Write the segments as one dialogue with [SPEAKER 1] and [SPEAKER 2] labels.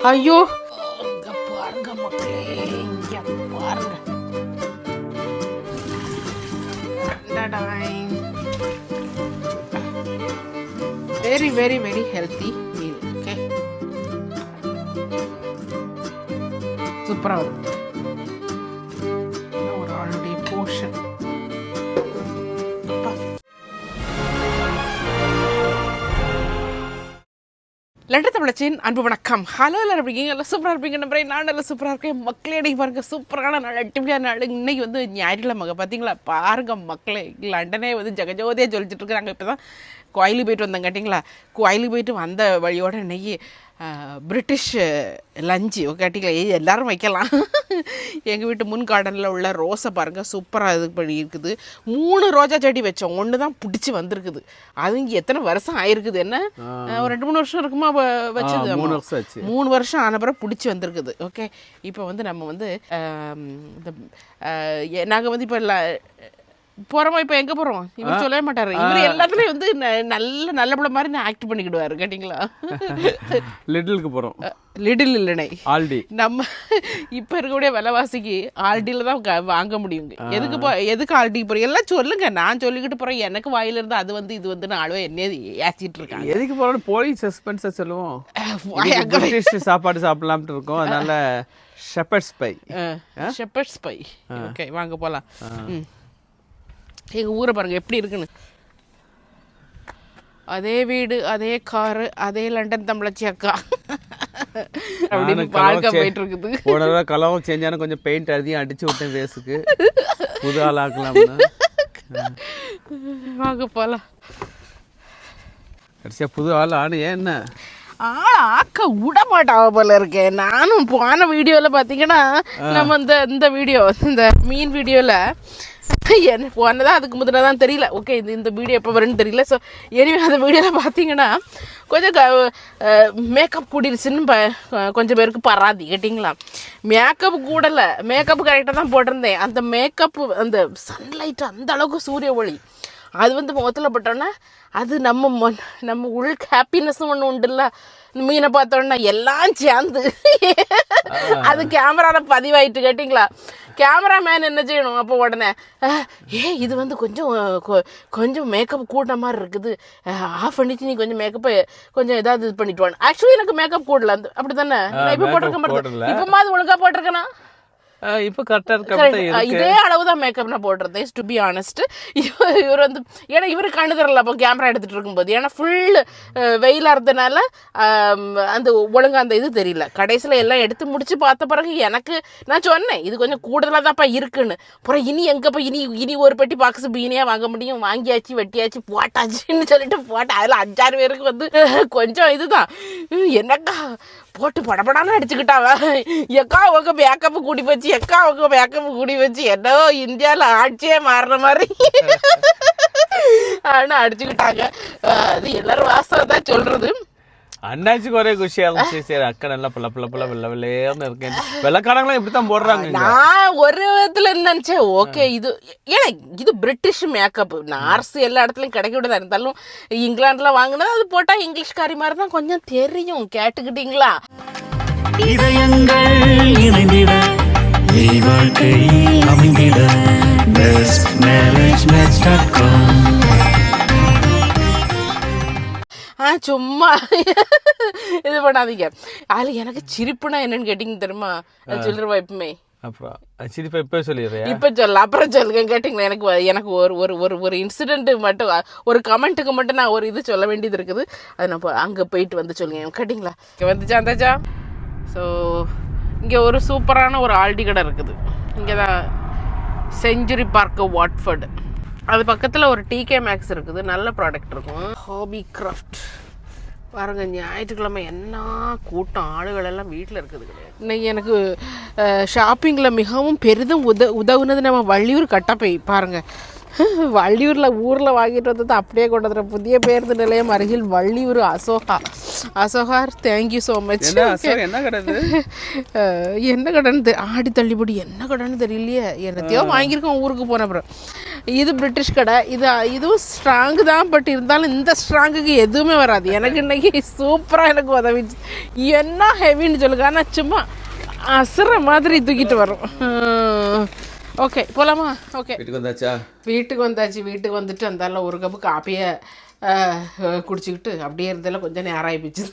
[SPEAKER 1] ஐயோ. இங்க பாருங்க மக்களே இங்க பாருங்க. Very very very healthy meal okay சூப்பராக இருக்கும் நன்றி தமிழச்சின் அன்பு வணக்கம். ஹலோ எல்லாரும் எப்படி இருக்கீங்க? எல்லாம் சூப்பராக இருப்பீங்க நம்புறேன். நான் நல்லா சூப்பராக இருக்கேன். மக்களே இன்னைக்கு பாருங்க சூப்பரான நாள் அட்டிமையான நாள். இன்னைக்கு வந்து ஞாயிற்றுக்கிழமை பார்த்தீங்களா பாருங்க மக்களே லண்டனே வந்து ஜெகஜோதியாக ஜொலிச்சுட்டு இருக்கிறாங்க. இப்போ தான் கோயிலுக்கு போயிட்டு வந்தேன் கேட்டிங்களா? கோயிலுக்கு போயிட்டு வந்த வழியோட இன்னைக்கு பிரிட்டிஷ் லஞ்சு கேட்டிங்களா எல்லாரும் வைக்கலாம். எங்கள் வீட்டு முன் கார்டனில் உள்ள ரோஸை பாருங்கள் சூப்பராக இது பண்ணி இருக்குது மூணு ரோஜா செடி வச்சோம். ஒன்று தான் பிடிச்சி வந்திருக்குது. அது இங்கே எத்தனை வருஷம் ஆயிருக்குது என்ன? ஒரு ரெண்டு மூணு வருஷம் இருக்குமா வச்சது?
[SPEAKER 2] மூணு. வருஷம் ஆச்சு.
[SPEAKER 1] மூணு வருஷம் ஆன பிறகு பிடிச்சி வந்திருக்குது ஓகே இப்போ வந்து நம்ம வந்து இந்த நாங்கள் வந்து இப்போ போகிறோமா இப்போ எங்கே போகிறோம் இவர் சொல்லவே மாட்டார். இவர் எல்லாத்துலேயும் வந்து நல்ல நல்ல பிள்ளை மாதிரி நான் ஆக்ட் பண்ணிக்கிடுவார் கேட்டிங்களா?
[SPEAKER 2] லிட்டிலுக்கு போகிறோம்
[SPEAKER 1] லிடில் இல்லைனே
[SPEAKER 2] ஆல்டி.
[SPEAKER 1] நம்ம இப்போ இருக்கக்கூடிய விலைவாசிக்கு ஆல்டியில் தான் வாங்க முடியுங்க. எதுக்கு போ எதுக்கு ஆல்டிக்கு போகிறீங்க எல்லாம் சொல்லுங்க. நான் சொல்லிக்கிட்டு போகிறேன் எனக்கு வாயில இருந்து அது வந்து இது வந்து ஆளுவே என்ன ஏற்றிட்டு இருக்காங்க.
[SPEAKER 2] எதுக்கு போகிறோம் போலீஸ் சஸ்பென்ஸை சொல்லுவோம்? சாப்பாடு சாப்பிடலாம்ட்டு இருக்கோம். அதனால shepherd spy
[SPEAKER 1] shepherd spy okay வாங்க போகலாம் எங்கள் ஊரை பாருங்க எப்படி இருக்குன்னு. அதே வீடு அதே காரு அதே லண்டன் தமிழச்சி அக்கா. அப்படின்னு
[SPEAKER 2] நானும்
[SPEAKER 1] வாழ்க்கை போயிட்டு இருக்குது
[SPEAKER 2] போன கலவும் செஞ்சானு கொஞ்சம் பெயிண்ட் அழுதியும் அடிச்சு விட்டேன் ஃபேஸுக்கு புது
[SPEAKER 1] வாங்க போகலாம்
[SPEAKER 2] கடைசியாக புது ஆள் ஆனு ஏன் என்ன?
[SPEAKER 1] ஆள் ஆக்க விட மாட்டாவ போல இருக்கேன் நானும் போன வீடியோவில் பார்த்தீங்கன்னா நம்ம இந்த இந்த வீடியோ இந்த மீன் வீடியோவில் என்ன போனதான் அதுக்கு முதல்ல தான் தெரியல. ஓகே இந்த இந்த வீடியோ எப்போ வரும்னு தெரியல. ஸோ எனிவே அந்த வீடியோவில் பார்த்தீங்கன்னா கொஞ்சம் மேக்கப் கூடிருச்சுன்னு ப- கொஞ்சம் பேருக்கு பராதி கேட்டிங்களா? மேக்கப் கூடலை. மேக்கப் கரெக்டாக தான் போட்டிருந்தேன். அந்த மேக்கப் அந்த சன்லைட் அந்த அளவுக்கு சூரிய ஒளி. அது வந்து முகத்தில் பட்டோன்னா அது நம்ம நம்ம உள் ஹாப்பினஸ்ஸும் ஒன்று உண்டுல்ல. மீனை பார்த்தோன்னா எல்லாம் சேர்ந்து. அது கேமராவில் பதிவாயிட்டு கேட்டிங்களா? கேமராமேன் என்ன செய்யணும்? அப்போ உடனே ஏ இது வந்து கொஞ்சம் கொஞ்சம் மேக்கப் கூட்ட மாதிரி இருக்குது. ஆஃப் பண்ணிட்டு நீ கொஞ்சம் மேக்கப் கொஞ்சம் ஏதாவது இது பண்ணிட்டு ஆக்சுவலி எனக்கு மேக்கப் கூடல. அப்படி தானே இப்போ போட்டிருக்க. மாட்டேன். இப்போ மாதிரி ஒழுங்காக போட்டிருக்கேனா?
[SPEAKER 2] இப்போ கரெக்டாக இருக்க
[SPEAKER 1] இதே அளவு தான் மேக்கப் நான் போட்டிருந்தேன் டு பி ஆனஸ்ட் இவர் வந்து ஏன்னா இவர் கண்ணு தரல அப்போ கேமரா எடுத்துட்டு இருக்கும்போது. ஏன்னா ஃபுல் வெயிலாக இருந்தனால அந்த ஒழுங்கா அந்த இது தெரியல. கடைசியில் எல்லாம் எடுத்து முடிச்சு பார்த்த பிறகு எனக்கு நான் சொன்னேன் இது கொஞ்சம் கூடுதலாக தான்ப்பா இருக்குன்னு. அப்புறம் இனி எங்கப்பா இனி இனி ஒரு பெட்டி பாக்ஸ் பீனியாக வாங்க முடியும்? வாங்கியாச்சு வெட்டியாச்சு போட்டாச்சுன்னு சொல்லிட்டு போட்டேன். அதில் அஞ்சாறு பேருக்கு வந்து கொஞ்சம் இதுதான். என்னக்கா போட்டு படபடான்னு அடிச்சுக்கிட்டாவ எக்கா உங்க மேக்கப் கூடி போச்சு எக்கா உங்க மேக்கப் கூடி போச்சு என்னவோ இந்தியாவில் ஆட்சியே மாறின மாதிரி. ஆனால் அடிச்சுக்கிட்டாங்க. அது எல்லாரும் வாசம் தான் சொல்றது.
[SPEAKER 2] அண்ணாச்சிக்கு ஒரே குஷியாக இருந்துச்சு. சரி அக்கா நல்லா பல்ல பல்ல பல்ல வெள்ள வெள்ளையர்னு இருக்கேன். வெள்ளக்காரங்களாம் இப்படி தான் போடுறாங்க.
[SPEAKER 1] நான் ஒரு விதத்துல நினைச்சேன் ஓகே இது ஏன்னா இது பிரிட்டிஷ் மேக்கப் நார்ஸ் எல்லா இடத்துலயும் கிடைக்க விடதா. இருந்தாலும் இங்கிலாந்துல வாங்கினது அது போட்டா இங்கிலீஷ்காரி மாதிரி தான் கொஞ்சம் தெரியும். கேட்டுக்கிட்டீங்களா?
[SPEAKER 3] இதயங்கள் இணைந்திட நீ வாழ்க்கை அமைந்திட. Best marriage match dot com
[SPEAKER 1] ஆ சும்மா. இது பண்ணாதீங்க. அதில் எனக்கு சிரிப்புனா என்னன்னு கேட்டிங்க தெரியுமா? சொல்லிருவா எப்பவுமே.
[SPEAKER 2] அப்புறம் சிரிப்பா இப்போ
[SPEAKER 1] இப்போ சொல்ல அப்புறம் சொல்லுங்க கேட்டிங்களா? எனக்கு எனக்கு ஒரு ஒரு ஒரு ஒரு இன்சிடென்ட் மட்டும் ஒரு கமெண்ட்டுக்கு மட்டும் நான் ஒரு இது சொல்ல வேண்டியது இருக்குது. அது நான் அங்கே போயிட்டு வந்து சொல்லுங்க. கேட்டிங்களா? இங்கே வந்துச்சா வந்தாச்சா ஸோ இங்கே ஒரு சூப்பரான ஒரு ஆல்டி கடை இருக்குது. இங்கே தான் செஞ்சுரி பார்க்கு வாட்ஃபர்டு. அது பக்கத்தில் ஒரு டிகே மேக்ஸ் இருக்குது. நல்ல ப்ராடக்ட் இருக்கும். ஹாபி கிராஃப்ட் பாருங்க ஞாயிற்றுக்கிழமை என்ன கூட்டம். ஆளுகள் எல்லாம் வீட்டில் இருக்குது கிடையாது. இன்னைக்கு எனக்கு ஷாப்பிங்கில் மிகவும் பெரிதும் உத உதவுனது நம்ம வள்ளியூர் கட்டப்பை. பாருங்க. வள்ளியூரில் ஊரில் வாங்கிட்டு வந்தது அப்படியே கொண்டு வந்துடுறேன். புதிய பேருந்து நிலையம் அருகில் வள்ளியூர் அசோகா. அசோகார் தேங்க்யூ ஸோ மச்
[SPEAKER 2] என்ன கடை?
[SPEAKER 1] என்ன கடன் ஆடி தள்ளுபடி என்ன கடைன்னு தெரியலையே. என்னத்தையோ வாங்கியிருக்கோம் ஊருக்கு போன அப்புறம். இது பிரிட்டிஷ் கடை. இது இதுவும் ஸ்ட்ராங்கு தான் பட் இருந்தாலும் இந்த ஸ்ட்ராங்குக்கு எதுவுமே வராது. எனக்கு இன்னைக்கு சூப்பராக எனக்கு உதவிச்சு. என்ன ஹெவின்னு சொல்லுங்க ஆனால் சும்மா அசுற மாதிரி தூக்கிட்டு வரும். ஓகே போகலாமா ஓகே
[SPEAKER 2] வீட்டுக்கு வந்தாச்சா?
[SPEAKER 1] வீட்டுக்கு வந்தாச்சு. வீட்டுக்கு வந்துட்டு அந்தால ஒரு கப்பு காப்பியை குடிச்சிக்கிட்டு அப்படியே இருந்ததில் கொஞ்சம் நேரம் ஆயிப்போச்சு.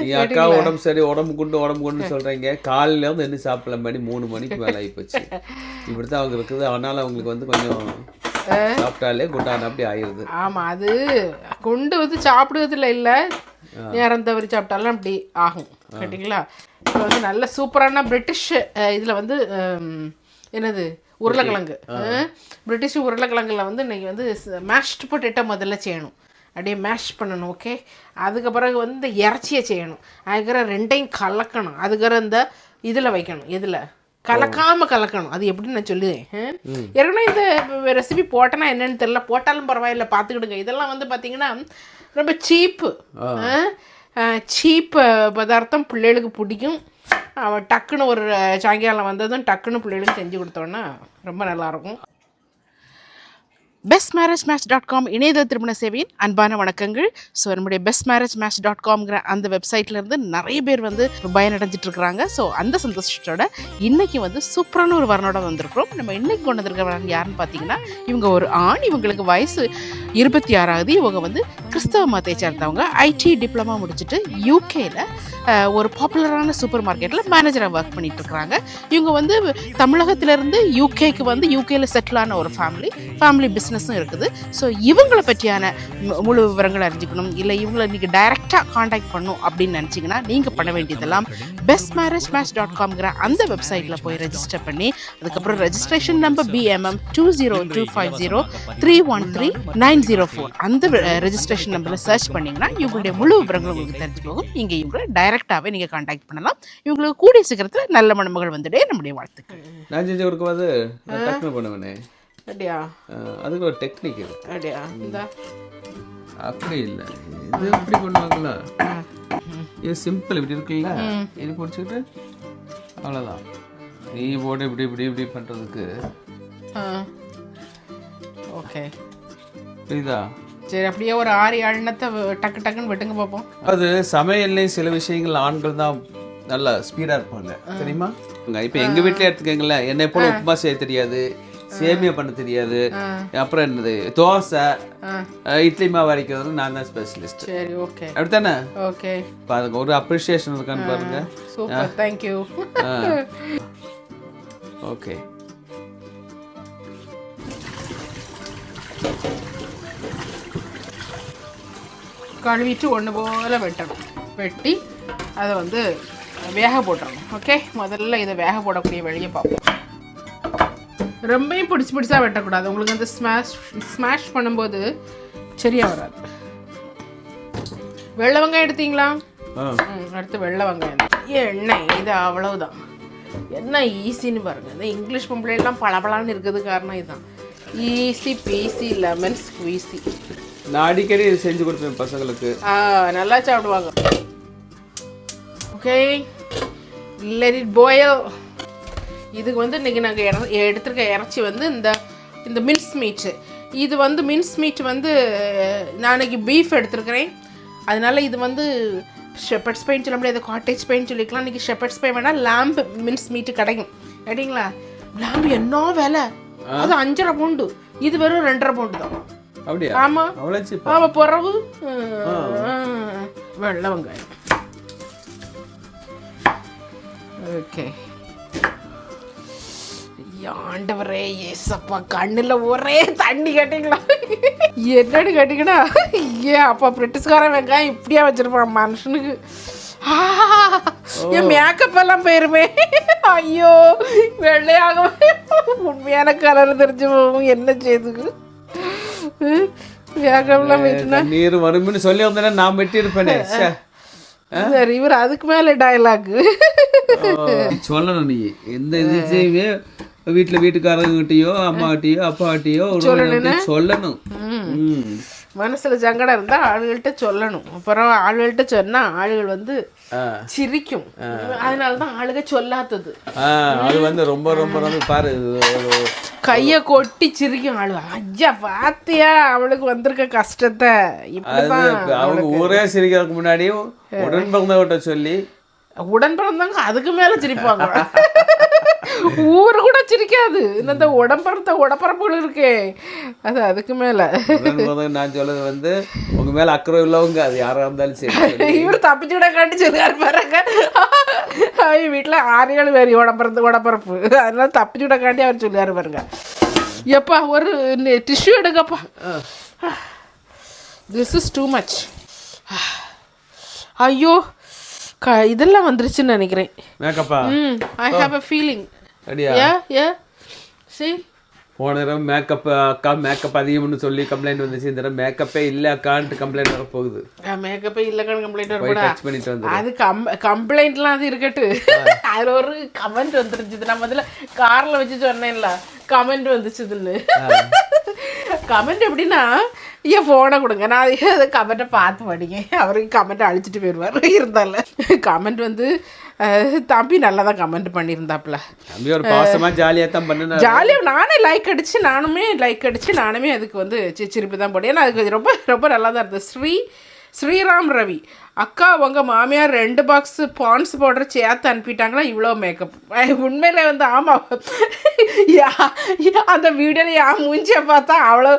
[SPEAKER 2] நீ அக்கா உடம்பு சரி உடம்பு குண்டு உடம்பு குண்டு சொல்றீங்க. காலையில இருந்து என்ன சாப்பிடல மணி மூணு மணிக்கு மேல ஆயிப்போச்சு. இப்படித்தான் அவங்க இருக்குது. அதனால அவங்களுக்கு வந்து கொஞ்சம் சாப்பிட்டாலே குண்டான அப்படி ஆயிருது.
[SPEAKER 1] ஆமாம் அது கொண்டு வந்து சாப்பிடுவதில் இல்லை. நேரம் தவறி சாப்பிட்டாலும் அப்படி ஆகும். கேட்டிங்களா? இப்போ வந்து நல்ல சூப்பரான பிரிட்டிஷ் இதில் வந்து என்னது? உருளைக்கிழங்கு. பிரிட்டிஷ் உருளைக்கிழங்குல வந்து இன்னைக்கு வந்து மேஷ்ட் பொட்டேட்டோ முதல்ல செய்யணும். அப்படியே மேஷ் பண்ணணும் ஓகே அதுக்கு பிறகு வந்து இந்த இறைச்சியை செய்யணும். அதுக்கப்புறம் ரெண்டையும் கலக்கணும். அதுக்கப்புறம் இந்த இதில் வைக்கணும். எதில்? கலக்காம கலக்கணும். அது எப்படின்னு நான் சொல்லுவேன்? ஏற்கனவே இந்த ரெசிபி போட்டேன்னா என்னன்னு தெரியல. போட்டாலும் பரவாயில்ல பார்த்துக்கிடுங்க. இதெல்லாம் வந்து பார்த்தீங்கன்னா ரொம்ப சீப்பு சீப் பதார்த்தம் பிள்ளைகளுக்கு பிடிக்கும். அவன் டக்குன்னு ஒரு சாயங்காலம் வந்ததும் டக்குன்னு பிள்ளைகளுக்கு செஞ்சு கொடுத்தோன்னா ரொம்ப நல்லாயிருக்கும் best marriage match dot com இணையதள திருமண சேவையின் அன்பான வணக்கங்கள். ஸோ நம்முடைய பெஸ்ட் மேரேஜ் மேட்ச் டாட் காம்ங்கிற அந்த வெப்சைட்லேருந்து நிறைய பேர் வந்து பயனடைஞ்சிட்டு இருக்கிறாங்க ஸோ அந்த சந்தோஷத்தோட இன்னைக்கு வந்து சூப்பரான ஒரு வரனோட வந்திருக்கிறோம். நம்ம இன்னைக்கு கொண்டு வந்திருக்க வரன் யாருன்னு பார்த்தீங்கன்னா இவங்க ஒரு ஆண் இவங்களுக்கு வயசு இருபத்தி ஆறாவது. இவங்க வந்து கிறிஸ்தவ மதத்தை சேர்ந்தவங்க. ஐடி டிப்ளமா முடிச்சுட்டு யூகேல ஒரு பாப்புலரான சூப்பர் மார்க்கெட்டில் மேனேஜராக ஒர்க் பண்ணிட்டு இருக்கிறாங்க இவங்க வந்து தமிழகத்திலேருந்து யூகேக்கு வந்து யூகேல செட்டில் ஆன ஒரு ஃபேமிலி ஃபேமிலி பிஸ்னஸும் இருக்குது. ஸோ இவங்களை பற்றியான முழு விவரங்களை அறிஞ்சிக்கணும். இல்லை இவங்களை நீங்கள் டைரெக்டாக காண்டாக்ட் பண்ணும் அப்படின்னு நினச்சிங்கன்னா நீங்கள் பண்ண வேண்டியதெல்லாம் பெஸ்ட் மேரேஜ் மேட்ச் டாட் காம்ங்கிற அந்த வெப்சைட்டில் போய் ரெஜிஸ்டர் பண்ணி அதுக்கப்புறம் registration number BMM two zero two five zero three one three nine zero four அந்த ரெஜிஸ்ட்ரேஷன் நம்பரில் சர்ச் பண்ணிங்கன்னா இவங்களுடைய முழு விவரங்கள் உங்களுக்கு தெரிஞ்சு போகும் நீங்கள் இவங்களை டைரெக்டாகவே நீங்கள் காண்டாக்ட் பண்ணலாம். இவங்களுக்கு கூடிய சீக்கிரத்தில் நல்ல மணமகள் வந்துடே நம்முடைய வாழ்த்துக்கள்.
[SPEAKER 2] நான் செஞ்சு கொடுக்கும்போது நான் டக்குனு பண்ணுவேனே
[SPEAKER 1] அப்படியா?
[SPEAKER 2] அதுக்கு ஒரு டெக்னிக் இது
[SPEAKER 1] அப்படியா? இந்த.
[SPEAKER 2] அப்படி இல்லை. இது எப்படி பண்ணுவாங்களா இது சிம்பிள் இப்படி இருக்குல்ல? இது பிடிச்சிக்கிட்டு அவ்வளோதான் நீ போட்டு இப்படி இப்படி இப்படி பண்ணுறதுக்கு
[SPEAKER 1] ஓகே.
[SPEAKER 2] புரியுதா?
[SPEAKER 1] சரி அப்படியே ஒரு ஆறு எண்ணத்தை டக்கு டக்குன்னு வெட்டுங்க பார்ப்போம்.
[SPEAKER 2] அது சமையல்லையும் சில விஷயங்கள் ஆண்கள் தான் நல்லா ஸ்பீடா இருப்பாங்க. தெரியுமா? இப்போ எங்க வீட்லயே எடுத்துக்கங்களேன். என்னை போல உப்புமா செய்ய தெரியாது. சேமியா பண்ண தெரியாது. அப்புறம் என்னது? தோசை இட்லி மாவு அரைக்கிறது நான் தான் ஸ்பெஷலிஸ்ட்
[SPEAKER 1] சரி ஓகே.
[SPEAKER 2] அப்படித்தானே?
[SPEAKER 1] ஓகே.
[SPEAKER 2] பாருங்க ஒரு அப்ரிசியேஷன் இருக்கான்னு பாருங்க.
[SPEAKER 1] Super thank you
[SPEAKER 2] okay.
[SPEAKER 1] கழுவிட்டு ஒன்று போல வெட்டணும். வெட்டி அதை வந்து வேக போட்டுறணும். ஓகே? முதல்ல இதை வேக போடக்கூடிய வழியை பார்ப்போம். ரொம்பவும் பிடிச்சி பிடிச்சா வெட்டக்கூடாது. உங்களுக்கு அந்த ஸ்மாஷ் ஸ்மாஷ் பண்ணும்போது சரியாக வராது. வெள்ளை வெங்காயம் எடுத்தீங்களா? அடுத்து வெள்ளை வெங்காயம். எண்ணெய் இது அவ்வளவுதான். என்ன ஈஸின்னு பாருங்க. இந்த இங்கிலீஷ் பொம்பளைலாம் பளபளன்னு இருக்கிறது காரணம் இதுதான். ஈஸி பீசி லெமன் ஸ்குவீசி
[SPEAKER 2] நான் அடிக்கடி இது செஞ்சு கொடுப்பேன் பசங்களுக்கு.
[SPEAKER 1] ஆ நல்லா சாப்பிடுவாங்க. ஓகே லெட் இட் பாயில் இதுக்கு வந்து இன்றைக்கி நாங்கள் எடுத்துருக்க இறைச்சி வந்து இந்த இந்த மின்ஸ் மீட்டு இது வந்து மின்ஸ் மீட் வந்து நான் இன்னைக்கு பீஃப் எடுத்துருக்கிறேன். அதனால இது வந்து ஷெப்பர்ட்ஸ் பெயின் சொல்ல முடியாது காட்டேஜ் பெயின் சொல்லிக்கலாம். இன்றைக்கி ஷெப்பர்ட்ஸ் பெயின் வேணால் லேம்பு மின்ஸ் மீட்டு கிடைக்கும். கேட்டிங்களா? லேம்பு என்ன விலை? அது அஞ்சரை பவுண்டு. இது வெறும் ரெண்டரை பவுண்டு தான்.
[SPEAKER 2] அப்படியா?
[SPEAKER 1] ஆமாம் ஆமாம் பிறவு. வெள்ளை வெங்காயம். ஓகே. ஆண்டவரே ஏசப்பா கண்ணுல ஒரே தண்ணி கேட்டீங்களா? என்னன்னு கேட்டீங்கன்னா ஏன் அப்பா பிரிட்டிஷ்காரன் வெங்காயம் இப்படியா வச்சிருப்பான் மனுஷனுக்கு. என் மேக்கப் எல்லாம் போயிருமே. ஐயோ வெள்ளையாக உண்மையான கலர் தெரிஞ்சு போகும். என்ன செய்யுதுக்கு மேக்கப்லாம் போயிட்டுனா.
[SPEAKER 2] நீர் வரும்னு சொல்லி வந்தேன்னா நான் வெட்டி இருப்பேனே ச்சே.
[SPEAKER 1] சரி இவர் அதுக்கு மேலே டயலாக்
[SPEAKER 2] சொல்லணும் நீ. எந்த இதுத்தையுமே வீட்டுல வீட்டுக்காரங்கிட்டயோ அம்மாகிட்டயோ அப்பாகிட்டயோ சொல்லணும்.
[SPEAKER 1] மனசுல சங்கடம் இருந்தா ஆளுகள்கிட்ட சொல்லணும் அப்புறம் ஆளுகள்கிட்ட சொன்னா ஆளுகள் வந்து. சிரிக்கும் அதனாலதான் ஆளுக சொல்லாதது
[SPEAKER 2] அது வந்து ரொம்ப ரொம்ப ரொம்ப பாரு
[SPEAKER 1] கைய கொட்டி சிரிக்கும் ஆளு ஐயா பாத்தியா அவளுக்கு வந்திருக்க கஷ்டத்தை
[SPEAKER 2] அவங்க ஊரே சிரிக்கிறதுக்கு முன்னாடியும் உடன் பிறந்தவட்ட சொல்லி
[SPEAKER 1] உடன் பிறந்தவங்க அதுக்கு மேல சிரிப்பாங்க ஊரு கூட சிரிக்காது. இந்த உடம்பிறந்த உடப்பரப்புகள் இருக்கே. அது அதுக்கு மேல.
[SPEAKER 2] நான் சொல்றது வந்து உங்க மேல அக்கறை உள்ளவங்க அது யாரா இருந்தாலும் சரி.
[SPEAKER 1] இவர் தப்பிச்சு விட காட்டி சொல்லுவாரு பாருங்க. அவங்க வீட்டுல ஆறு ஏழு பேர் உடம்பிறந்து உடப்பரப்பு அதனால தப்பிச்சு விட காட்டி அவர் சொல்லுவாரு பாருங்க. எப்பா ஒரு டிஷ்யூ எடுக்கப்பா திஸ் இஸ் டூ மச் ஐயோ க இதெல்லாம் வந்துருச்சுன்னு நினைக்கிறேன்.
[SPEAKER 2] மேக்கப்பா
[SPEAKER 1] ம் ஐ ஹாவ் அ ஃபீலிங்
[SPEAKER 2] ரெடியா
[SPEAKER 1] ஏ ஏ சி
[SPEAKER 2] போன தடவை மேக்கப் அக்கா மேக்கப் அதிகம்னு சொல்லி கம்ப்ளைண்ட் வந்துச்சு. இந்த தடவை மேக்கப்பே இல்லை அக்கான்ட்டு கம்ப்ளைண்ட் வர போகுது.
[SPEAKER 1] மேக்கப்பே இல்லைக்கான கம்ப்ளைண்ட்
[SPEAKER 2] போய்
[SPEAKER 1] வரக்கூடா
[SPEAKER 2] டச் பண்ணிட்டு வந்து
[SPEAKER 1] அது கம் கம்ப்ளைண்ட்லாம் அது இருக்கட்டு. அதுல ஒரு கமெண்ட் வந்துருச்சு நான் முதல்ல கார்ல வச்சு சொன்னேன்ல. கமெண்ட் வந்துச்சுதுன்னு. கமெண்ட் எப்படின்னா ஏன் ஃபோனை கொடுங்க. நான் அது கமெண்ட்டை பார்த்து படிங்க. அவருக்கு கமெண்ட்டை அழிச்சிட்டு போயிடுவார். இருந்தால. கமெண்ட் வந்து தம்பி நல்லா தான் கமெண்ட் பண்ணியிருந்தாப்புல.
[SPEAKER 2] தம்பி ஒரு பாசமா ஜாலியா தான் பண்ணுனா
[SPEAKER 1] ஜாலியாக நானே லைக் அடிச்சு நானுமே லைக் அடிச்சு நானுமே அதுக்கு வந்து சிரிப்பு தான் போட்டேன். ஏன்னா அதுக்கு ரொம்ப ரொம்ப நல்லா தான் இருந்தது. ஸ்ரீ ஸ்ரீராம் ரவி. அக்கா உங்கள் மாமியார் ரெண்டு பாக்ஸ் பான்ஸ் பவுடர் சேர்த்து அனுப்பிட்டாங்களா? இவ்வளோ மேக்கப் உண்மையிலே வந்து ஆமாம் யா அந்த வீடியோவில் யா மூஞ்சியை பார்த்தா அவ்வளோ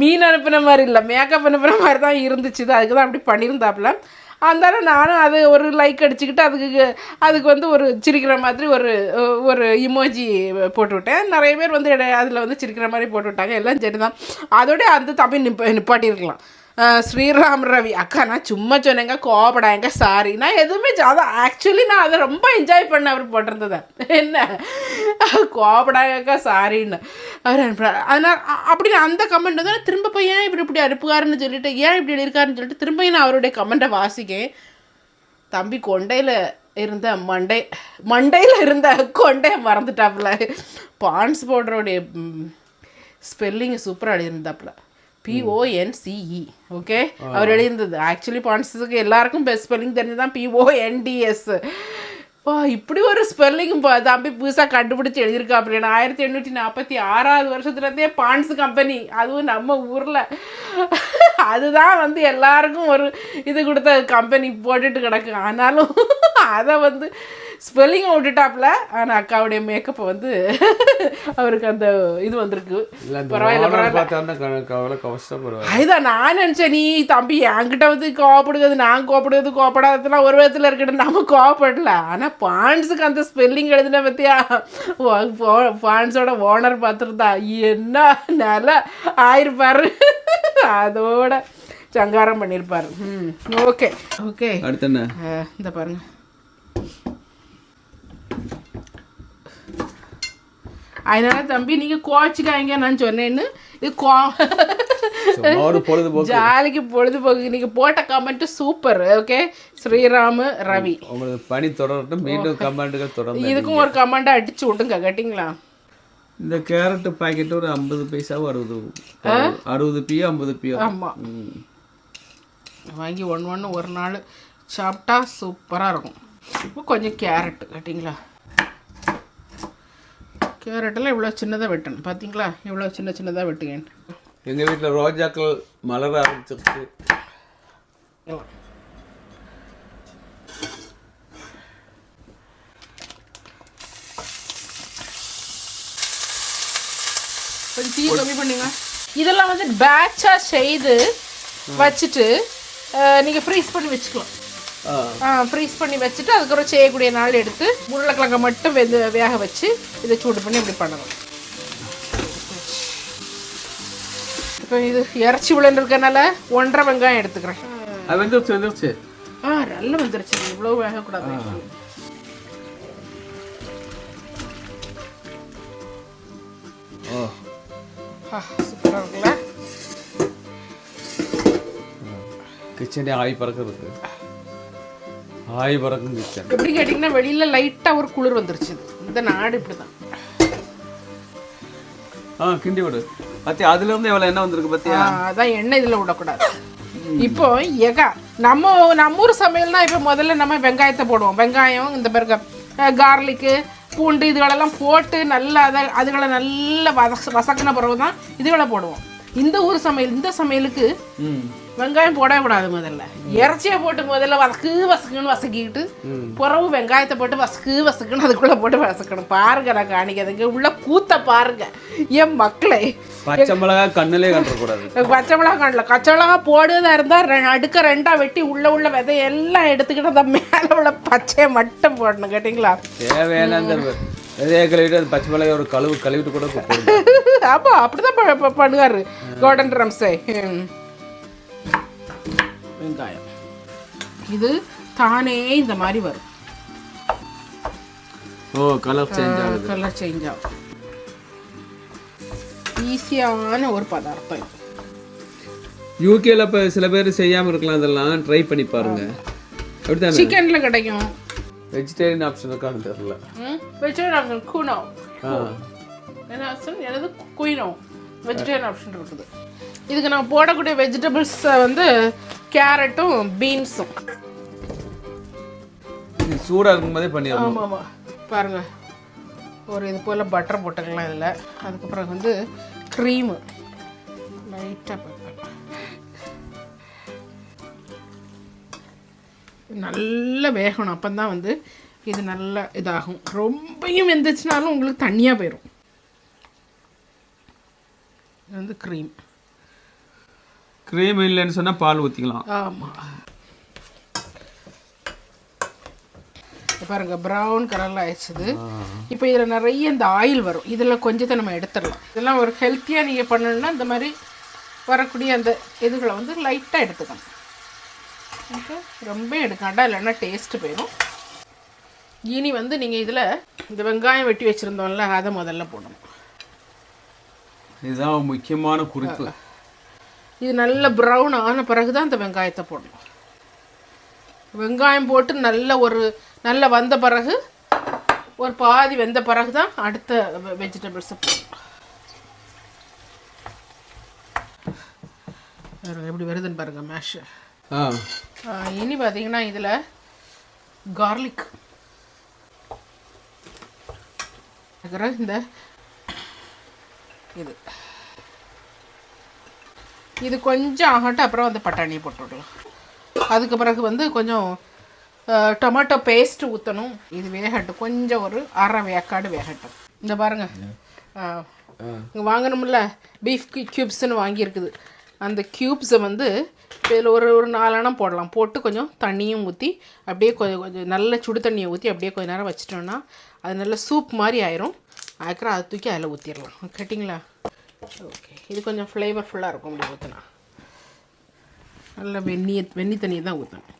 [SPEAKER 1] மீன் அனுப்பின மாதிரி இல்லை மேக்கப் அனுப்பின மாதிரி தான் இருந்துச்சு. அதுக்கு தான் அப்படி பண்ணியிருந்தாப்புல. அதனால நானும் அது ஒரு லைக் அடிச்சுக்கிட்டு அதுக்கு அதுக்கு வந்து ஒரு சிரிக்கிற மாதிரி ஒரு ஒரு இமோஜி போட்டு விட்டேன் நிறைய பேர் வந்து அதில் வந்து சிரிக்கிற மாதிரி போட்டு விட்டாங்க எல்லாம் சரி தான் அதோடய அந்த தம்பி நிப்ப நிப்பாட்டியிருக்கலாம். ஸ்ரீராம் ரவி அக்கா நான் சும்மா சொன்னேங்க கோபடாங்க சாரி நான் எதுவுமே அதான் ஆக்சுவலி நான் அதை ரொம்ப என்ஜாய் பண்ண அவர் போட்டிருந்ததை என்ன கோபடாங்கக்கா சாரின்னு அவர் அனுப்புறாரு அதனால் அப்படி நான் அந்த கமெண்ட் வந்து நான் திரும்ப போய் ஏன் இப்படி இப்படி அனுப்புகாருன்னு சொல்லிட்டு ஏன் இப்படி இருக்காருன்னு சொல்லிட்டு திரும்ப நான் அவருடைய கமெண்ட்டை வாசிக்கேன் தம்பி கொண்டையில் இருந்த மண்டை மண்டையில் இருந்த கொண்டையை மறந்துட்டாப்புல பான்ஸ் போடுறோடைய ஸ்பெல்லிங் சூப்பராக எழுதியிருந்தாப்புல பிஓஎன்சிஇ ஓகே அவர் எழுதியிருந்தது ஆக்சுவலி பான்ஸுக்கு எல்லாருக்கும் பெஸ்ட் ஸ்பெல்லிங் தெரிஞ்சதான் பிஓஎன்டிஎஸ் வா இப்படி ஒரு ஸ்பெல்லிங் தம்பி புதுசாக கண்டுபிடிச்சி எழுதியிருக்கா அப்படின்னு ஆயிரத்தி எண்ணூற்றி நாற்பத்தி ஆறாவது வருஷத்துலேருந்தே பான்ஸ் கம்பெனி அதுவும் நம்ம ஊரில் அதுதான் வந்து எல்லாருக்கும் ஒரு இது கொடுத்த கம்பெனி போட்டுட்டு கிடக்கு ஆனாலும் அதை வந்து ஸ்பெல்லிங்கை விட்டுட்டாப்புல ஆனால் அக்காவுடைய மேக்கப்பை வந்து அவருக்கு அந்த இது வந்திருக்கு. பரவாயில்ல பரவாயில்ல. அதுதான் நான் நினச்சேன் நீ தம்பி என்கிட்ட வந்து கோவப்படுகிறது நான் கோவப்படுறது கோவப்படாததுலாம் ஒரு விதத்தில் இருக்கட்டும் நம்ம கோவப்படல. ஆனால் பான்ஸுக்கு அந்த ஸ்பெல்லிங் எழுதின பற்றியா பான்ஸோட ஓனர் பார்த்துருந்தா என்ன நல்லா ஆயிருப்பாரு. அதோட சங்காரம் பண்ணியிருப்பாரு. ம் ஓகே. ஓகே
[SPEAKER 2] அடுத்து என்ன?
[SPEAKER 1] இந்த பாருங்க. அதனால தம்பி நீங்க கோச்சிக்காங்க நான் சொன்னேன்னு. இது கோ ஜாலிக்கு பொழுதுபோக்கு. நீங்க போட்ட comment super okay Sriramu Ravi.
[SPEAKER 2] உங்களுக்கு பணி தொடரட்டும். மீண்டும் கமெண்ட்டுகள் தொடர்ந்து
[SPEAKER 1] இதுக்கும் ஒரு கமெண்ட் அடிச்சு விட்டுங்க கேட்டிங்களா?
[SPEAKER 2] இந்த கேரட் பாக்கெட் ஒரு ஐம்பது பைசா வருது. அறுபது பியோ ஐம்பது பியோ.
[SPEAKER 1] ஆமா. வாங்கி ஒன்று ஒன்று ஒரு நாள் சாப்பிட்டா சூப்பராக இருக்கும். இப்போ கொஞ்சம் கேரட் கேட்டிங்களா? கேரட்டெல்லாம் இவ்வளோ சின்னதாக வெட்டணும். பார்த்தீங்களா? இவ்வளோ சின்ன சின்னதாக வெட்டுங்க
[SPEAKER 2] எங்க வீட்டுல ரோஜாக்கள் மலர ஆரம்பிச்சிருச்சு.
[SPEAKER 1] கொஞ்சம் தீ கம்மி பண்ணுங்க. இதெல்லாம் வந்து பேட்சாக செய்து வச்சுட்டு நீங்கள் ஃப்ரீஸ் பண்ணி வச்சுக்கலாம். ஃப்ரீஸ் பண்ணி வச்சுட்டு அதுக்கப்புறம் செய்யக்கூடிய நாள் எடுத்து உருளைக்கிழங்கை மட்டும் வெந்து வேக வச்சு இதை சூடு பண்ணி இப்படி பண்ணணும். இப்போ இது இறச்சி விழுந்து இருக்கனால ஒன்றரை வெங்காயம் எடுத்துக்கிறேன்.
[SPEAKER 2] அது வந்துருச்சு வந்துருச்சு.
[SPEAKER 1] ஆ நல்ல வந்துருச்சு. இவ்வளோ வேகக்கூடாது. சூப்பராக இருக்குல்ல?
[SPEAKER 2] கிச்சனே ஆய் பறக்கிறது ஆய் பறக்கும் கிச்சன்
[SPEAKER 1] எப்படி கேட்டிங்கன்னா வெளியில் லைட்டாக ஒரு குளிர் வந்துருச்சு. இந்த நாடு இப்படி தான்
[SPEAKER 2] ஆ கிண்டி விடு. பத்தியா அதுல இருந்து எவ்வளவு எண்ணெய் வந்திருக்கு பத்தியா?
[SPEAKER 1] ஆ, அதான் எண்ணெய் இதில் விடக்கூடாது. இப்போ எகா நம்ம நம்ம ஊர் சமையல்னா இப்போ முதல்ல நம்ம வெங்காயத்தை போடுவோம். வெங்காயம் இந்த பிறகு கார்லிக்கு பூண்டு இதுகளெல்லாம் போட்டு நல்லா அதை அதுகளை நல்லா வதச வசக்கின பிறகு தான் இதுகளை போடுவோம். இந்த ஊர் சமையல் இந்த சமையலுக்கு வெங்காயம் போடவே கூடாது முதல்ல இறைச்சியை போட்டு முதல்ல வசக்கு வசக்குன்னு வசக்கிட்டு பிறகு வெங்காயத்தை போட்டு வசக்கு வசக்குன்னு அதுக்குள்ளே போட்டு வசக்கணும் பாருங்க நான் காணிக்கிறதுக்கு உள்ள கூத்த பாருங்க என் மக்களே
[SPEAKER 2] பச்சை மிளகா கண்ணுலே கண்டுறக்கூடாது
[SPEAKER 1] பச்சை மிளகா காணல பச்சை மிளகா போடுறதா இருந்தால் அடுக்க ரெண்டா வெட்டி உள்ள உள்ள விதை எல்லாம் எடுத்துக்கிட்டு அந்த மேலே உள்ள பச்சையை மட்டும் போடணும் கேட்டிங்களா
[SPEAKER 2] தேவையான அந்த விதைய கழுவிட்டு அந்த பச்சை மிளகாய் ஒரு கழுவு கழுவிட்டு கூட போடுங்க
[SPEAKER 1] ஆமா அப்படிதான் பண்ணுவாரு கோல்டன் ரம்சே வெங்காயம் இது தானே இந்த மாதிரி வரும்.
[SPEAKER 2] ஓ கலர் சேஞ்ச் ஆகுது.
[SPEAKER 1] கலர் சேஞ்ச் ஆகும். ஈஸியான ஒரு பதார்த்தம்.
[SPEAKER 2] யூகேல இப்போ சில பேர் செய்யாம இருக்கலாம் அதெல்லாம் ட்ரை பண்ணி பாருங்க. அப்படித்தானே?
[SPEAKER 1] சிக்கன்ல கிடைக்கும்.
[SPEAKER 2] வெஜிடேரியன் ஆப்ஷன் இருக்கான்னு தெரியல.
[SPEAKER 1] வெஜிடேரியன் ஆப்ஷன் கூனோ. என்ன ஆப்ஷன் எனது குயினோ. வெஜிடேரியன் ஆப்ஷன் இருக்குது. இதுக்கு நான் போடக்கூடிய வெஜிடபிள்ஸ் வந்து கேரட்டும் பீன்ஸும்.
[SPEAKER 2] இது சூடா இருக்கும்போதே பண்ணிடணும்.
[SPEAKER 1] ஆமாம் ஆமாம் பாருங்க. ஒரு இது போல் பட்டர் போட்டுக்கலாம் இதில். அதுக்கப்புறம் வந்து க்ரீமு லைட்டாக நல்லா வேகணும். அப்போ தான் வந்து இது நல்லா இதாகும். ரொம்பையும் வெந்துச்சுனாலும் உங்களுக்கு தண்ணியாக போயிடும் இது வந்து க்ரீம்
[SPEAKER 2] க்ரீம் இல்லைன்னு சொன்னா பால் ஊற்றிக்கலாம்
[SPEAKER 1] ஆமாம் பாருங்க ப்ரௌன் கலரில் ஆயிடுச்சுது. இப்போ இதில் நிறைய இந்த ஆயில் வரும். இதில் கொஞ்சத்தை நம்ம எடுத்துடலாம். இதெல்லாம் ஒரு ஹெல்த்தியாக நீங்கள் பண்ணணும்னா இந்த மாதிரி வரக்கூடிய அந்த இதுகளை வந்து லைட்டாக எடுத்துக்கணும். ஓகே ரொம்ப எடுக்காண்டா இல்லைன்னா டேஸ்ட்டு போயிடும் இனி வந்து நீங்கள் இதில் இந்த வெங்காயம் வெட்டி வச்சுருந்தோம்ல அதை முதல்ல போடணும்.
[SPEAKER 2] இதுதான் முக்கியமான குறிப்பு.
[SPEAKER 1] இது நல்ல ப்ரௌன் ஆன பிறகு தான் இந்த வெங்காயத்தை போடணும். வெங்காயம் போட்டு நல்ல ஒரு நல்ல வந்த பிறகு ஒரு பாதி வெந்த பிறகு தான் அடுத்த வெஜிடபிள்ஸை போடணும். எப்படி வருதுன்னு பாருங்க மேஷ் இனி பார்த்தீங்கன்னா இதில் கார்லிக் இந்த இது. இது கொஞ்சம் ஆகட்டும் அப்புறம் வந்து பட்டாணியை போட்டு விடலாம் அதுக்கு பிறகு வந்து கொஞ்சம் டொமேட்டோ பேஸ்ட் ஊற்றணும் இது வேகட்டும் கொஞ்சம் ஒரு அரை வேக்காடு வேகட்டும். இந்த பாருங்க. இங்கே வாங்கணும்ல பீஃப் க்யூப்ஸ்னு வாங்கியிருக்குது. அந்த க்யூப்ஸை வந்து இதில் ஒரு ஒரு நாலெண்ணம் போடலாம். போட்டு கொஞ்சம் தண்ணியும் ஊற்றி அப்படியே கொஞ்சம் கொஞ்சம் நல்ல சுடு தண்ணியை ஊற்றி அப்படியே கொஞ்ச நேரம் வச்சிட்டோம்னா அது நல்ல சூப் மாதிரி ஆயிரும். அதுக்கப்புறம் அதை தூக்கி அதில் ஊற்றிடலாம் கேட்டிங்களா? ஓகே இது கொஞ்சம் ஃப்ளேவர்ஃபுல்லாக இருக்கும் அப்படி ஊற்றினா நல்ல வெந்நிய வெந்நி தண்ணியை தான் ஊற்றணும்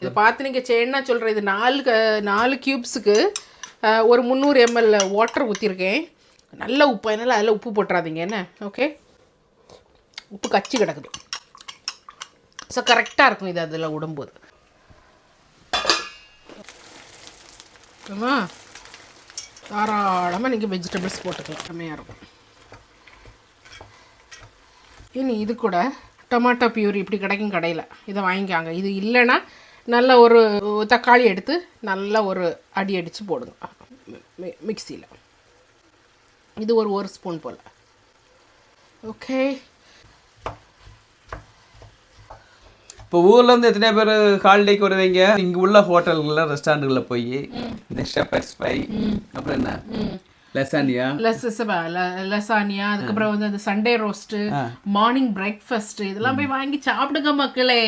[SPEAKER 1] இதை பார்த்து நீங்கள் சேன்னா சொல்கிறேன் இது நாலு க- நாலு க்யூப்ஸுக்கு ஒரு முந்நூறு எம்எல் வாட்டர் ஊற்றிருக்கேன் நல்ல உப்பு அதனால் அதில் உப்பு போட்டுறாதீங்க. என்ன? ஓகே உப்பு கச்சி கிடக்குது. ஸோ கரெக்டாக இருக்கும் இது அதில் விடும்போது ஆமா தாராளமாக நீங்கள் வெஜிடபிள்ஸ் போட்டுக்கலாம். செம்மையாக இருக்கும். இனி இது கூட டொமாட்டோ பியூரி இப்படி கிடைக்கும் கடையில். இதை வாங்கிக்காங்க. இது இல்லைன்னா நல்ல ஒரு தக்காளி எடுத்து நல்ல ஒரு அடி அடித்து போடுங்க. மிக்சியில் இது ஒரு ஒரு ஸ்பூன் போல். ஓகே
[SPEAKER 2] இப்போ ஊர்ல இருந்து எத்தனை பேர் ஹாலிடேக்கு வருவீங்க? இங்க உள்ள ஹோட்டல்கள்ல ரெஸ்டாரண்ட்ல போய் இந்த ஷெப்பர்ஸ் ஃப்ரை அப்புறம் என்ன? லெசானியா
[SPEAKER 1] லெசானியா அதுக்கப்புறம் வந்து அந்த சண்டே ரோஸ்ட்டு மார்னிங் பிரேக்ஃபாஸ்ட் இதெல்லாம் போய் வாங்கி சாப்பிடுங்க மக்களே.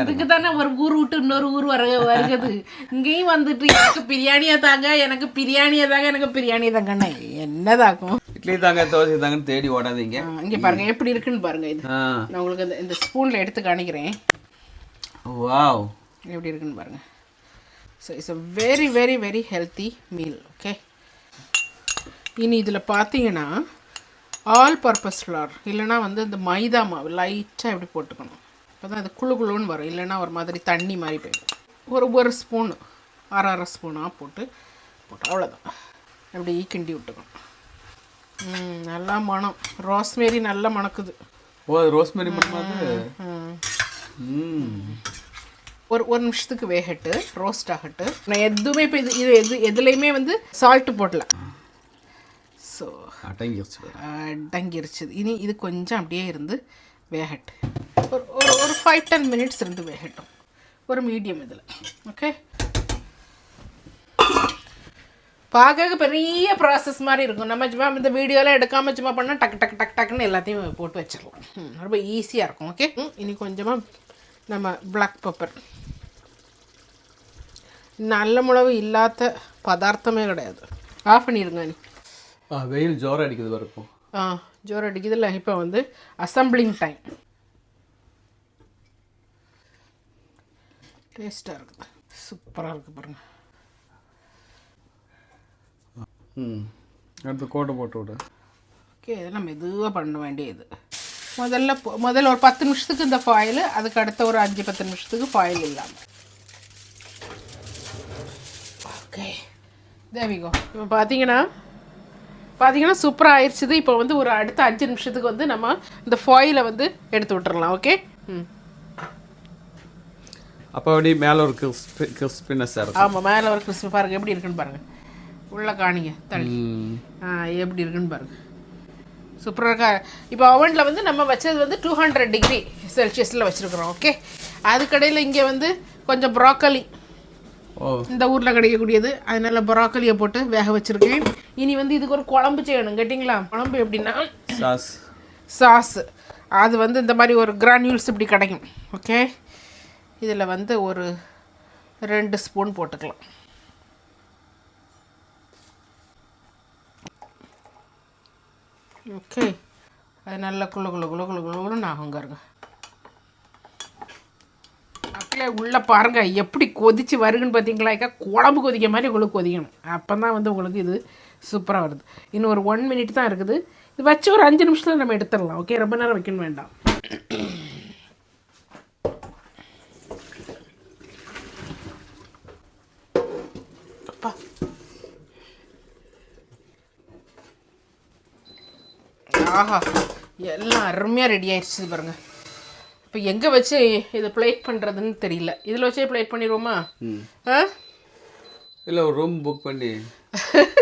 [SPEAKER 1] இதுக்கு தானே ஒரு ஊர் விட்டு இன்னொரு ஊர் வர வருகிறது இங்கேயும் வந்துட்டு எனக்கு பிரியாணியை தாங்க எனக்கு பிரியாணியை தாங்க எனக்கு பிரியாணி தாங்கண்ணே என்னதாக்கும்?
[SPEAKER 2] இட்லி தாங்க தோசை தாங்கன்னு தேடி ஓடாதீங்க.
[SPEAKER 1] இங்கே பாருங்க எப்படி இருக்குன்னு பாருங்க இது. நான் உங்களுக்கு இந்த இந்த ஸ்பூனில் எடுத்து காணிக்கிறேன்.
[SPEAKER 2] வாவ்.
[SPEAKER 1] எப்படி இருக்குன்னு பாருங்க. So it's a very very very healthy meal okay இனி இதில் பார்த்தீங்கன்னா ஆல் பர்பஸ் ஃப்ளார் இல்லைன்னா வந்து இந்த மைதா மாவு லைட்டாக இப்படி போட்டுக்கணும். அப்போ தான் இது குழு குழுன்னு வரும். இல்லைன்னா ஒரு மாதிரி தண்ணி மாதிரி போயிடும். ஒரு ஒரு ஸ்பூன் அரை அரை ஸ்பூனாக போட்டு போட்டு அவ்வளோதான் அப்படி கிண்டி விட்டுக்கணும். நல்லா மணம். ரோஸ்மேரி நல்லா மணக்குது.
[SPEAKER 2] ஓ அது ரோஸ்மெரி
[SPEAKER 1] ஒரு ஒரு நிமிஷத்துக்கு வேகட்டு ரோஸ்ட் ஆகட்டு. நான் எதுவுமே இப்போ இது இது எது எதுலேயுமே வந்து சால்ட்டு போடல. ஸோ
[SPEAKER 2] அடங்கிருச்சு
[SPEAKER 1] அடங்கிருச்சு இனி இது கொஞ்சம் அப்படியே இருந்து வேகட்டு ஒரு ஒரு ஒரு ஃபைவ் டென் மினிட்ஸ் இருந்து வேகட்டும். ஒரு மீடியம் இதில். ஓகே பார்க்க பெரிய ப்ராசஸ் மாதிரி இருக்கும். நம்ம சும்மா இந்த வீடியோலாம் எடுக்காமல் சும்மா பண்ணால் டக்கு டக்கு டக்கு டக்குன்னு எல்லாத்தையும் போட்டு வச்சிடலாம். ம், ரொம்ப ஈஸியாக இருக்கும். ஓகே ம், இனி கொஞ்சமாக நம்ம பிளாக் பெப்பர் நல்ல மிளகு இல்லாத பதார்த்தமே கிடையாது. ஆஃப் பண்ணிடுங்க நீ
[SPEAKER 2] வெயில் ஜோரம் அடிக்குது வரைக்கும்
[SPEAKER 1] ஆ ஜோர் அடிக்குதுல்ல இப்போ வந்து அசம்பிளிங் டைம் டேஸ்ட்டாக இருக்குது. சூப்பராக இருக்குது பாருங்கள்
[SPEAKER 2] ம் அடுத்து கோட்டை போட்டு விடு.
[SPEAKER 1] ஓகே இதெல்லாம் மெதுவாக பண்ண வேண்டியது. முதல்ல முதல்ல ஒரு பத்து நிமிஷத்துக்கு இந்த ஃபாயில் அதுக்கு அடுத்த ஒரு அஞ்சு பத்து நிமிஷத்துக்கு ஃபாயில் இல்லாமல் ஓகே தேவிகோ இப்போ பார்த்தீங்கன்னா பார்த்தீங்கன்னா சூப்பராக ஆயிடுச்சுது இப்போ வந்து ஒரு அடுத்த அஞ்சு நிமிஷத்துக்கு வந்து நம்ம இந்த ஃபாயிலை வந்து எடுத்து விட்டுறலாம் ஓகே ம்.
[SPEAKER 2] அப்போ அப்படி மேலே ஒரு கிறிஸ்பி கிறிஸ்பினஸ்
[SPEAKER 1] ஆமாம் மேலே ஒரு கிறிஸ்பி பாருங்கள் எப்படி இருக்குன்னு பாருங்கள் உள்ள காணிங்க தள்ளி. ஆ எப்படி இருக்குன்னு பாருங்க. சூப்பராக இருக்கா? இப்போ அவனில் வந்து நம்ம வச்சது வந்து டூ ஹண்ட்ரட் டிகிரி செல்சியஸில் வச்சுருக்குறோம் ஓகே அதுக்கடையில் இங்கே வந்து கொஞ்சம் ப்ராக்கலி இந்த ஊரில் கிடைக்கக்கூடியது. அதனால ப்ராக்கலியை போட்டு வேக வச்சுருக்கேன். இனி வந்து இதுக்கு ஒரு குழம்பு செய்யணும் கேட்டிங்களா? குழம்பு எப்படின்னா
[SPEAKER 2] சாஸ்
[SPEAKER 1] சாஸ் அது வந்து இந்த மாதிரி ஒரு கிரானியூல்ஸ் இப்படி கிடைக்கும். ஓகே இதில் வந்து ஒரு ரெண்டு ஸ்பூன் போட்டுக்கலாம். ஓகே அது நல்லா குள்ள குள்ள குள்ள குள்ள குள்ளன்னு ஆகுங்க இருங்க மக்களே உள்ளே பாருங்க எப்படி கொதிச்சு வருகுன்னு பார்த்தீங்களாக்கா குழம்பு கொதிக்க மாதிரி உங்களுக்கு கொதிக்கணும். அப்போ தான் வந்து உங்களுக்கு இது சூப்பராக வருது. இன்னும் ஒரு ஒன் மினிட் தான் இருக்குது. இது வச்சு ஒரு அஞ்சு நிமிஷத்தில் நம்ம எடுத்துடலாம் ஓகே ரொம்ப நேரம் வைக்கணும் வேண்டாம். அப்பா. ஆஹா எல்லாம் அருமையாக ரெடி ஆயிடுச்சு பாருங்கள் இப்போ எங்கே வச்சு இதை பிளேட் பண்ணுறதுன்னு தெரியல. இதில் வச்சே பிளேட் பண்ணிடுவோமா ஆ?
[SPEAKER 2] இல்லை ஒரு ரூம் புக் பண்ணி.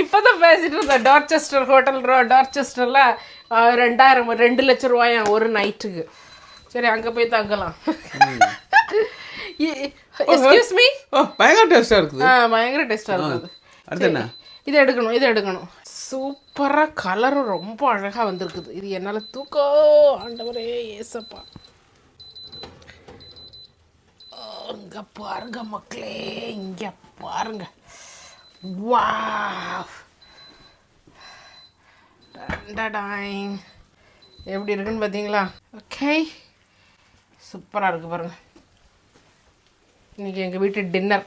[SPEAKER 1] இப்போதான் பேசிட்டு இருந்தேன். டார்ச்செஸ்டர் ஹோட்டல் டார்ச்செஸ்டரில் ரெண்டாயிரம் ரெண்டு லட்சம் ரூபாயாம் ஒரு நைட்டுக்கு சரி அங்கே போய் தங்கலாம். எக்ஸ்கியூஸ் மீ
[SPEAKER 2] பயங்கர டேஸ்ட்டாக இருக்குது.
[SPEAKER 1] பயங்கர டேஸ்டாக இருக்குது. இது எடுக்கணும் இது எடுக்கணும். சூப்பராக கலரும் ரொம்ப அழகாக வந்திருக்குது. இது என்னால் தூக்கோ ஆண்டவரே ஏசப்பா. இங்கே பாருங்க மக்களே இங்கே பாருங்க. வா எப்படி இருக்குன்னு பார்த்தீங்களா? ஓகே சூப்பராக இருக்குது பாருங்கள் இன்றைக்கி எங்கள் வீட்டு டின்னர்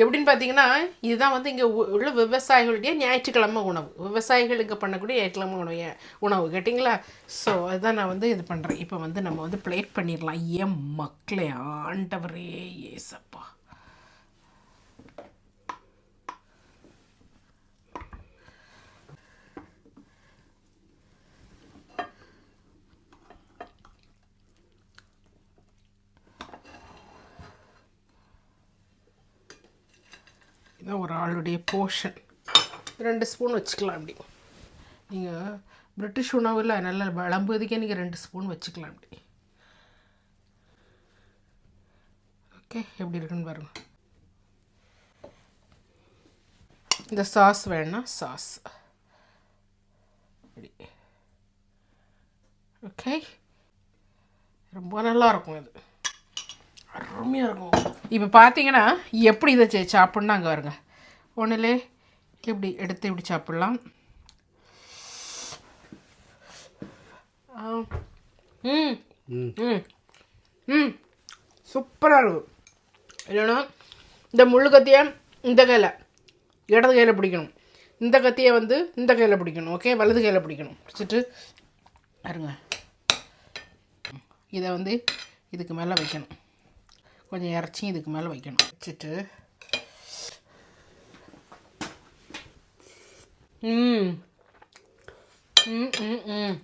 [SPEAKER 1] எப்படின்னு பார்த்தீங்கன்னா இதுதான் வந்து இங்கே உள்ள விவசாயிகளுடைய ஞாயிற்றுக்கிழமை உணவு. விவசாயிகள் இங்கே பண்ணக்கூடிய ஞாயிற்றுக்கிழமை உணவு உணவு கேட்டிங்களா? ஸோ அதுதான் நான் வந்து இது பண்ணுறேன் இப்போ வந்து நம்ம வந்து பிளேட் பண்ணிடலாம். ஏன் மக்களே ஆண்டவரே ஏசப்பா இதான் ஒரு ஆளுடைய போர்ஷன் ரெண்டு ஸ்பூன் வச்சுக்கலாம் அப்படி நீங்கள் பிரிட்டிஷ் உணவில் நல்ல விளம்புவதுக்கே நீங்கள் ரெண்டு ஸ்பூன் வச்சுக்கலாம் அப்படி ஓகே எப்படி இருக்குன்னு பாருங்க. இந்த சாஸ் வேணா சாஸ் ஓகே ரொம்ப நல்லா இருக்கும் இது. அருமையாக இருக்கும். இப்போ பார்த்தீங்கன்னா எப்படி இதை சே- சாப்பிட்ணும் அங்கே வருங்க ஒன்றுலே இப்படி எடுத்து இப்படி சாப்பிட்லாம்? ஆ. ம். ம். ம். சூப்பராக இருக்கும். இல்லைன்னா இந்த முள்ளு கத்தியை இந்த கையில் இடது கையில் பிடிக்கணும். இந்த கத்தியை வந்து இந்த கையில் பிடிக்கணும் ஓகே வலது கையில் பிடிக்கணும். பிடிச்சிட்டு பாருங்க. இதை வந்து இதுக்கு மேலே வைக்கணும். கொஞ்சம் இறச்சியும் இதுக்கு மேலே வைக்கணும். வச்சுட்டு. ம். ம் ம் ம்.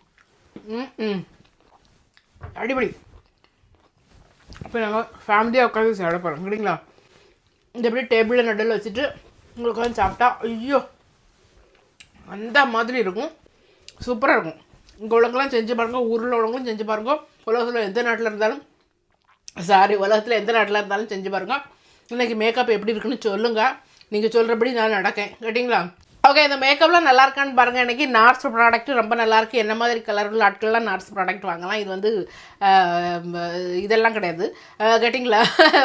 [SPEAKER 1] ம் ம். அடிப்படி இப்போ நாங்கள் ஃபேமிலியாக உட்காந்து சாப்பிட போகிறோம் சரிங்களா? இந்த எப்படி டேபிளில் நடுவில் வச்சுட்டு உங்களுக்கு வந்து சாப்பிட்டா ஐயோ அந்த மாதிரி இருக்கும். சூப்பராக இருக்கும். இங்கே உள்ளவங்களாம் செஞ்சு பாருங்க ஊரில் உள்ளவங்களும் செஞ்சு பாருங்க. உலகத்தில் எந்த நாட்டில் இருந்தாலும் சாரி உலகத்தில் எந்த நாட்டில் இருந்தாலும் செஞ்சு பாருங்க. இன்றைக்கி மேக்கப் எப்படி இருக்குன்னு சொல்லுங்கள் நீங்கள் சொல்கிறபடி நான் நடக்கேன். கேட்டிங்களா? ஓகே இந்த மேக்கப்லாம் நல்லா இருக்கான்னு பாருங்கள் இன்னைக்கு நார்ஸ் ப்ராடக்ட் ரொம்ப நல்லாயிருக்கு என்ன மாதிரி கலர் உள்ள ஆட்கள்லாம் நார்ஸ் ப்ராடக்ட் வாங்கலாம். இது வந்து இதெல்லாம் கிடையாது. கேட்டிங்களா?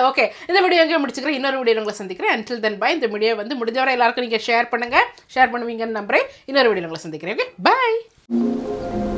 [SPEAKER 1] ஓகே இந்த வீடியோ எங்கே முடிச்சுக்கிறேன்? இன்னொரு வீடியோ உங்களை சந்திக்கிறேன். அன்டில் தென் பை இந்த வீடியோ வந்து முடிஞ்சவரை எல்லாருக்கும் நீங்கள் ஷேர் பண்ணுங்கள் ஷேர் பண்ணுவீங்கன்னு நம்புறேன். இன்னொரு வீடியோ உங்களை சந்திக்கிறேன். Okay bye